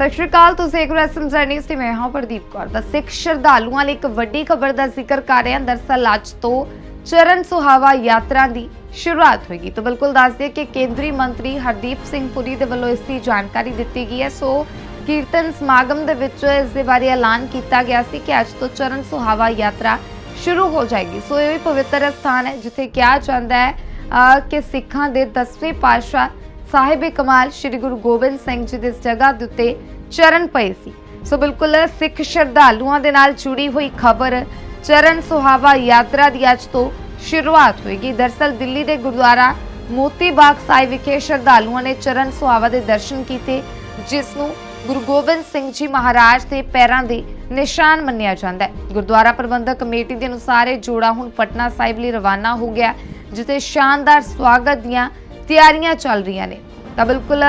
ਸਤਿ ਸ਼੍ਰੀ ਅਕਾਲ, ਤੁਸੀਂ ਦੇਖ ਰਹੇ ਹੋ ਐਸਐਮ ਨਿਊਜ਼ ਤੇ ਮੈਂ ਹਾਂ ਪ੍ਰਦੀਪ ਕੌਰ। ਦਾ ਸਿੱਖ ਸ਼ਰਧਾਲੂਆਂ ਲਈ ਇੱਕ ਵੱਡੀ ਖਬਰ ਦਾ ਜ਼ਿਕਰ ਕਰ ਰਹੇ ਹਾਂ। ਦਰਸਲ ਅੱਜ ਤੋਂ ਚਰਨ ਸੁਹਾਵਾ ਯਾਤਰਾ ਦੀ ਸ਼ੁਰੂਆਤ ਹੋਏਗੀ। ਤਾਂ ਬਿਲਕੁਲ ਦੱਸ ਦਈਏ ਕਿ ਕੇਂਦਰੀ ਮੰਤਰੀ ਹਰਦੀਪ ਸਿੰਘ ਪੁਰੀ ਦੇ ਵੱਲੋਂ ਇਸ ਦੀ ਜਾਣਕਾਰੀ ਦਿੱਤੀ ਗਈ ਹੈ। ਸੋ ਕੀਰਤਨ ਸਮਾਗਮ ਦੇ ਵਿੱਚ ਇਸ ਦੇ ਬਾਰੇ ਐਲਾਨ ਕੀਤਾ ਗਿਆ ਸੀ ਕਿ ਅੱਜ ਤੋਂ ਚਰਨ ਸੁਹਾਵਾ ਯਾਤਰਾ ਸ਼ੁਰੂ ਹੋ ਜਾਏਗੀ। ਸੋ ਇਹ ਵੀ ਪਵਿੱਤਰ ਸਥਾਨ ਹੈ, ਜਿੱਥੇ ਕਿਹਾ ਜਾਂਦਾ ਹੈ ਕਿ ਸਿੱਖਾਂ ਦੇ 10ਵੇਂ ਪਾਤਸ਼ਾਹ ਸਾਹਿਬ ਕਮਾਲ ਸ੍ਰੀ ਗੁਰੂ ਗੋਬਿੰਦ ਸਿੰਘ ਜੀ ਦੇ ਇਸ ਜਗ੍ਹਾ ਦੇ ਉੱਤੇ ਚਰਨ ਪਏ ਸੀ। ਸੋ ਬਿਲਕੁਲ ਸਿੱਖ ਸ਼ਰਧਾਲੂਆਂ ਦੇ ਨਾਲ ਜੁੜੀ ਹੋਈ ਖਬਰ ਚਰਨ ਸੁਹਾਵਾ ਯਾਤਰਾ ਦੀ ਅੱਜ ਤੋਂ ਸ਼ੁਰੂਆਤ ਹੋਏਗੀ। ਦਰਸਲ ਦਿੱਲੀ ਦੇ ਗੁਰਦੁਆਰਾ ਮੋਤੀ ਬਾਗ ਸਾਹਿਬ ਵਿਖੇ ਸ਼ਰਧਾਲੂਆਂ ਨੇ ਚਰਨ ਸੁਹਾਵਾ ਦੇ ਦਰਸ਼ਨ ਕੀਤੇ, ਜਿਸ ਨੂੰ ਗੁਰੂ ਗੋਬਿੰਦ ਸਿੰਘ ਜੀ ਮਹਾਰਾਜ ਦੇ ਪੈਰਾਂ ਦੇ ਨਿਸ਼ਾਨ ਮੰਨਿਆ ਜਾਂਦਾ ਹੈ। ਗੁਰਦੁਆਰਾ ਪ੍ਰਬੰਧਕ ਕਮੇਟੀ ਦੇ ਅਨੁਸਾਰ ਇਹ ਜੋੜਾ ਹੁਣ ਪਟਨਾ ਸਾਹਿਬ ਲਈ ਰਵਾਨਾ ਹੋ ਗਿਆ, ਜਿੱਥੇ ਸ਼ਾਨਦਾਰ ਸਵਾਗਤ ਦੀਆਂ ਤਿਆਰੀਆਂ ਚੱਲ ਰਹੀਆਂ ਨੇ। ਤਾਂ ਬਿਲਕੁਲ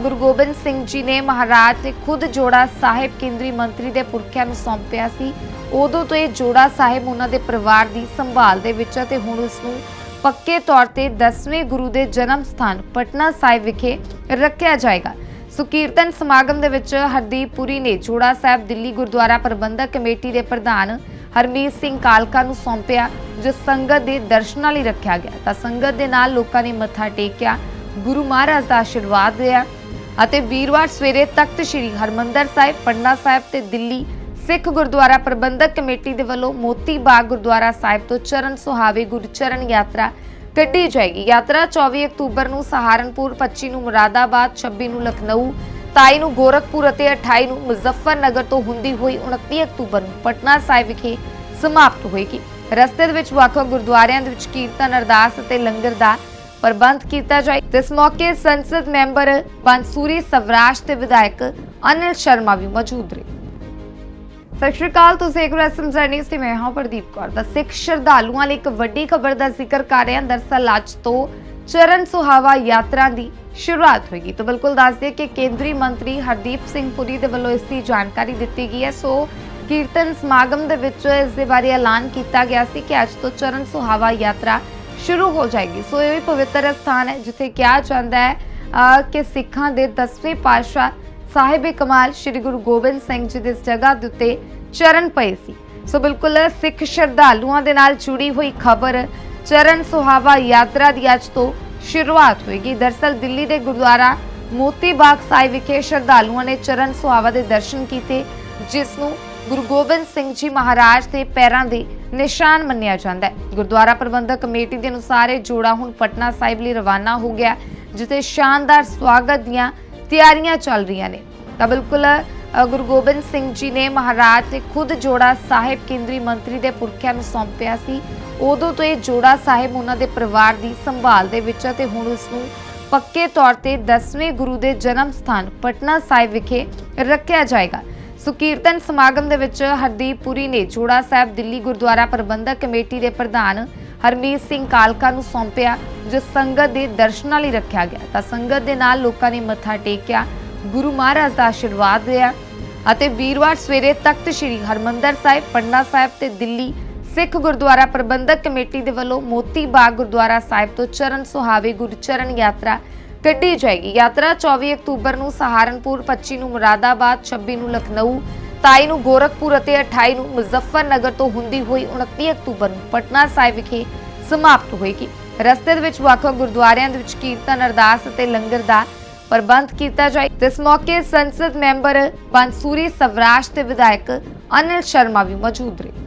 ਗੁਰੂ ਗੋਬਿੰਦ ਸਿੰਘ ਜੀ ਨੇ ਮਹਾਰਾਜ ਤੇ ਖੁਦ ਜੋੜਾ ਸਾਹਿਬ ਕੇਂਦਰੀ ਮੰਤਰੀ ਦੇ ਪੁਰਖਿਆਂ ਨੂੰ ਸੌਂਪਿਆ ਸੀ। ਉਦੋਂ ਤੋਂ ਇਹ ਜੋੜਾ ਸਾਹਿਬ ਉਹਨਾਂ ਦੇ ਪਰਿਵਾਰ ਦੀ ਸੰਭਾਲ ਦੇ ਵਿੱਚ ਹੈ ਤੇ ਹੁਣ ਇਸ ਨੂੰ ਪੱਕੇ ਤੌਰ ਤੇ 10ਵੇਂ ਗੁਰੂ ਦੇ ਜਨਮ ਸਥਾਨ ਪਟਨਾ ਸਾਹਿਬ ਵਿਖੇ ਰੱਖਿਆ ਜਾਏਗਾ। ਸੋ ਕੀਰਤਨ ਸਮਾਗਮ ਦੇ ਵਿੱਚ ਹਰਦੀਪ ਪੁਰੀ ਨੇ ਜੋੜਾ ਸਾਹਿਬ ਦਿੱਲੀ ਗੁਰਦੁਆਰਾ ਪ੍ਰਬੰਧਕ ਕਮੇਟੀ ਦੇ ਪ੍ਰਧਾਨ ਹਰਮੀਤ ਸਿੰਘ ਕਾਲਕਾ ਨੂੰ ਸੌਂਪਿਆ, ਜੋ ਸੰਗਤ ਦੇ ਦਰਸ਼ਨਾਂ ਲਈ ਰੱਖਿਆ ਗਿਆ। ਤਾਂ ਸੰਗਤ ਦੇ ਨਾਲ ਲੋਕਾਂ ਨੇ ਮੱਥਾ ਟੇਕਿਆ, ਗੁਰੂ ਮਹਾਰਾਜ ਦਾ ਆਸ਼ੀਰਵਾਦ ਲਿਆ ਅਤੇ ਵੀਰਵਾਰ ਸਵੇਰੇ ਤਖਤ ਸ੍ਰੀ ਹਰਮੰਦਰ ਸਾਹਿਬ ਪਟਨਾ ਸਾਹਿਬ ਤੇ ਦਿੱਲੀ ਸਿੱਖ ਗੁਰਦੁਆਰਾ ਪ੍ਰਬੰਧਕ ਕਮੇਟੀ ਦੇ ਵੱਲੋਂ ਮੋਤੀ ਬਾਗ ਗੁਰਦੁਆਰਾ ਸਾਹਿਬ ਤੋਂ ਚਰਨ ਸੁਹਾਵੇ ਗੁਰਚਰਨ ਯਾਤਰਾ ਕੱਢੀ ਜਾਏਗੀ। ਯਾਤਰਾ 24 ਅਕਤੂਬਰ ਨੂੰ ਸਹਾਰਨਪੁਰ 25 ਨੂੰ ਮੁਰਾਦਾਬਾਦ 26 ਨੂੰ ਲਖਨਊ 27 ਨੂੰ ਗੋਰਖਪੁਰ ਅਤੇ 28 ਨੂੰ ਮੁਜ਼ੱਫਰਨਗਰ ਤੋਂ ਹੁੰਦੀ ਹੋਈ 29 ਅਕਤੂਬਰ ਨੂੰ ਪਟਨਾ ਸਾਹਿਬ ਵਿਖੇ ਸਮਾਪਤ ਹੋਏਗੀ। ਰਸਤੇ ਦੇ ਵਿੱਚ ਵੱਖ ਗੁਰਦੁਆਰਿਆਂ ਦੇ ਵਿੱਚ ਕੀਰਤਨ ਅਰਦਾਸ ਅਤੇ ਲੰਗਰ ਦਾ ਪ੍ਰਬੰਧ ਕੀਤਾ ਜਾਏ। ਇਸ ਮੌਕੇ ਸੰਸਦ ਮੈਂਬਰ ਬੰਸੂਰੀ ਸਵਰਾਜ ਤੇ ਵਿਧਾਇਕ ਅਨਿਲ ਸ਼ਰਮਾ ਵੀ ਮੌਜੂਦ ਰਹੇ। ਸਤਿ ਸ਼੍ਰੀ ਅਕਾਲ, ਤੁਸੀਂ ਦੇਖ ਰਹੇ ਹੋ ਨਿਊਜ਼ ਤੇ ਮੈਂ ਹਾਂ ਪ੍ਰਦੀਪ ਕੌਰ। ਦਾ ਸਿੱਖ ਸ਼ਰਧਾਲੂਆਂ ਲਈ ਇੱਕ ਵੱਡੀ ਖਬਰ ਦਾ ਜ਼ਿਕਰ ਕਰ ਰਹੇ ਹਾਂ। ਦਰਸਲ ਅੱਜ ਤੋਂ ਚਰਨ ਸੁਹਾਵਾ ਯਾਤਰਾ ਦੀ ਸ਼ੁਰੂਆਤ ਹੋਏਗੀ। ਤਾਂ ਬਿਲਕੁਲ ਦੱਸ ਦਈਏ ਕਿ ਕੇਂਦਰੀ ਮੰਤਰੀ ਹਰਦੀਪ ਸਿੰਘ ਪੁਰੀ ਦੇ ਵੱਲੋਂ ਇਸ ਦੀ ਜਾਣਕਾਰੀ ਦਿੱਤੀ ਗਈ ਹੈ। ਸੋ ਕੀਰਤਨ ਸਮਾਗਮ ਦੇ ਵਿੱਚ ਇਸ ਦੇ ਬਾਰੇ ਐਲਾਨ ਕੀਤਾ ਗਿਆ ਸੀ ਕਿ ਅੱਜ ਤੋਂ ਚਰਨ ਸੁਹਾਵਾ ਯਾਤਰਾ ਸ਼ੁਰੂ ਹੋ ਜਾਏਗੀ। ਸੋ ਇਹ ਵੀ ਪਵਿੱਤਰ ਸਥਾਨ ਹੈ, ਜਿੱਥੇ ਕਿਹਾ ਜਾਂਦਾ ਹੈ ਕਿ ਸਿੱਖਾਂ ਦੇ 10ਵੇਂ ਪਾਤਸ਼ਾਹ ਸਾਹਿਬ ਕਮਾਲ ਸ੍ਰੀ ਗੁਰੂ ਗੋਬਿੰਦ ਸਿੰਘ ਜੀ ਦੇ ਇਸ ਜਗ੍ਹਾ ਦੇ ਉੱਤੇ ਚਰਨ ਪਏ ਸੀ। ਸੋ ਬਿਲਕੁਲ ਸਿੱਖ ਸ਼ਰਧਾਲੂਆਂ ਦੇ ਨਾਲ ਜੁੜੀ ਹੋਈ ਖਬਰ ਚਰਨ ਸੁਹਾਵਾ ਯਾਤਰਾ ਦੀ ਅੱਜ ਤੋਂ ਸ਼ੁਰੂਆਤ ਹੋਏਗੀ। ਦਰਸਲ ਦਿੱਲੀ ਦੇ ਗੁਰਦੁਆਰਾ ਮੋਤੀ ਬਾਗ ਸਾਹਿਬ ਵਿਖੇ ਸ਼ਰਧਾਲੂਆਂ ਨੇ ਚਰਨ ਸੁਹਾਵਾ ਦੇ ਦਰਸ਼ਨ ਕੀਤੇ, ਜਿਸ ਨੂੰ ਗੁਰੂ ਗੋਬਿੰਦ ਸਿੰਘ ਜੀ ਮਹਾਰਾਜ ਦੇ ਪੈਰਾਂ ਦੇ ਨਿਸ਼ਾਨ ਮੰਨਿਆ ਜਾਂਦਾ ਹੈ। ਗੁਰਦੁਆਰਾ ਪ੍ਰਬੰਧਕ ਕਮੇਟੀ ਦੇ ਅਨੁਸਾਰ ਇਹ ਜੋੜਾ ਹੁਣ ਪਟਨਾ ਸਾਹਿਬ ਲਈ ਰਵਾਨਾ ਹੋ ਗਿਆ ਜਿੱਥੇ ਸ਼ਾਨਦਾਰ ਸਵਾਗਤ ਦੀਆਂ ਤਿਆਰੀਆਂ ਚੱਲ ਰਹੀਆਂ ਨੇ। ਤਾਂ ਬਿਲਕੁਲ ਗੁਰੂ ਗੋਬਿੰਦ ਸਿੰਘ ਜੀ ਨੇ ਮਹਾਰਾਜ ਤੇ ਖੁਦ ਜੋੜਾ ਸਾਹਿਬ ਕੇਂਦਰੀ ਮੰਤਰੀ ਦੇ ਪੁਰਖਿਆਂ ਨੂੰ ਸੌਂਪਿਆ ਸੀ। ਉਦੋਂ ਤੋਂ ਇਹ ਜੋੜਾ ਸਾਹਿਬ ਉਹਨਾਂ ਦੇ ਪਰਿਵਾਰ ਦੀ ਸੰਭਾਲ ਦੇ ਵਿੱਚ ਹੈ ਤੇ ਹੁਣ ਇਸ ਨੂੰ ਪੱਕੇ ਤੌਰ ਤੇ 10ਵੇਂ ਗੁਰੂ ਦੇ ਜਨਮ ਸਥਾਨ ਪਟਨਾ ਸਾਹਿਬ ਵਿਖੇ ਰੱਖਿਆ ਜਾਏਗਾ। ਸੋ ਕੀਰਤਨ ਸਮਾਗਮ ਦੇ ਵਿੱਚ ਹਰਦੀਪ ਪੁਰੀ ਨੇ ਜੋੜਾ ਸਾਹਿਬ ਦਿੱਲੀ ਗੁਰਦੁਆਰਾ ਪ੍ਰਬੰਧਕ ਕਮੇਟੀ ਦੇ ਪ੍ਰਧਾਨ ਹਰਮੀਤ ਸਿੰਘ ਕਾਲਕਾ ਨੂੰ ਸੌਂਪਿਆ, ਜੋ ਸੰਗਤ ਦੇ ਦਰਸ਼ਨਾਂ ਲਈ ਰੱਖਿਆ ਗਿਆ। ਤਾਂ ਸੰਗਤ ਦੇ ਨਾਲ ਲੋਕਾਂ ਨੇ ਮੱਥਾ ਟੇਕਿਆ ਗੁਰੂ ਮਹਾਰਾਜ ਦਾ ਆਸ਼ੀਰਵਾਦ ਲਿਆ ਅਤੇ ਵੀਰਵਾਰ ਸਵੇਰੇ ਤਖਤ ਸ੍ਰੀ ਹਰਮੰਦਰ ਸਾਹਿਬ ਪਟਨਾ ਸਾਹਿਬ ਤੇ ਦਿੱਲੀ ਸਿੱਖ ਗੁਰਦੁਆਰਾ ਪ੍ਰਬੰਧਕ ਕਮੇਟੀ ਦੇ ਵੱਲੋਂ ਮੋਤੀ ਬਾਗ ਗੁਰਦੁਆਰਾ ਸਾਹਿਬ ਤੋਂ ਚਰਨ ਸੁਹਾਵੇ ਗੁਰਚਰਨ ਯਾਤਰਾ ਕੱਢੀ ਜਾਏਗੀ। ਯਾਤਰਾ 24 ਅਕਤੂਬਰ ਨੂੰ ਸਹਾਰਨਪੁਰ 25 ਨੂੰ ਮੁਰਾਦਾਬਾਦ 26 ਨੂੰ ਲਖਨਊ 27 ਨੂੰ ਗੋਰਖਪੁਰ ਅਤੇ 28 ਨੂੰ ਮੁਜ਼ੱਫਰਨਗਰ ਤੋਂ ਹੁੰਦੀ ਹੋਈ 29 ਅਕਤੂਬਰ ਨੂੰ ਪਟਨਾ ਸਾਹਿਬ ਵਿਖੇ ਸਮਾਪਤ ਹੋਏਗੀ। ਰਸਤੇ ਦੇ ਵਿੱਚ ਵੱਖ-ਵੱਖ ਗੁਰਦੁਆਰਿਆਂ ਦੇ ਵਿੱਚ ਕੀਰਤਨ ਅਰਦਾਸ ਅਤੇ ਲੰਗਰ ਦਾ ਪ੍ਰਬੰਧ ਕੀਤਾ ਜਾਏ। ਇਸ ਮੌਕੇ ਸੰਸਦ ਮੈਂਬਰ ਬੰਸੂਰੀ ਸਵਰਾਜ ਤੇ ਵਿਧਾਇਕ ਅਨਿਲ ਸ਼ਰਮਾ ਵੀ ਮੌਜੂਦ ਰਹੇ।